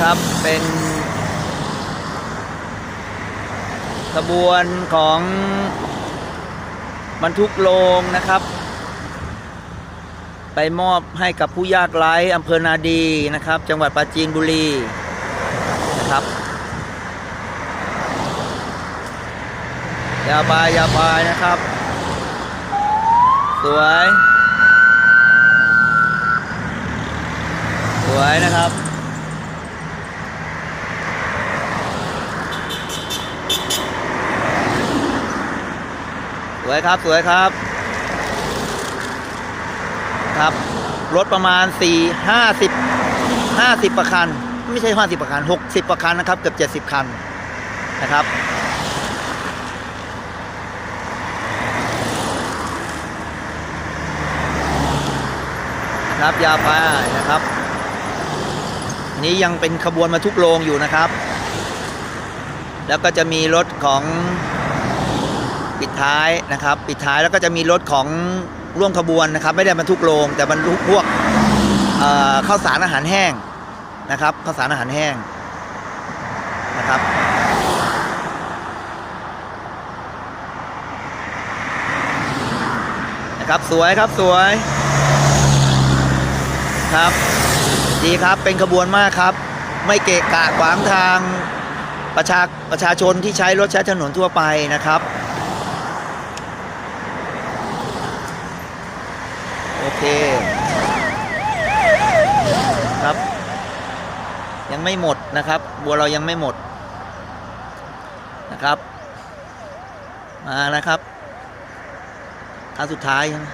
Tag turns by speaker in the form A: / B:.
A: ครับ เป็นขบวนของบรรทุกโลงนะครับ ไปมอบให้กับผู้ยากไร้อำเภอนาดีนะครับ จังหวัดปราจีนบุรีนะครับอยาวไปอยาวไปนะครับ สวย สวยนะครับ ส วยครับสวยครับ ครับรถประมาณ 4 50 50ประคัน ไม่ใช่ 50ประคัน 60ประคันนะครับ เกือบ70 คันนะครับ นะครับยาวไปนะครับอันนี้ยังเป็นขบวนมาทุกโรงอยู่นะครับ แล้วก็จะมีรถของ ปิดท้ายนะครับ ปิดท้ายแล้วก็จะมีรถของร่วมขบวนนะครับ ไม่ได้บรรทุกโรงแต่บรรทุกพวกข้าวสารอาหารแห้งนะครับข้าวสารอาหารแห้งนะครับนะครับสวยครับสวยครับดีครับเป็นขบวนมากครับ ไม่เกะกะขวางทางประชาประชาชนที่ใช้รถใช้ถนนทั่วไปนะครับ โอ เค ครับ ยังไม่หมดนะครับ บัวเรายังไม่หมดนะครับ มานะครับครั้งสุดท้ายใช่ไหม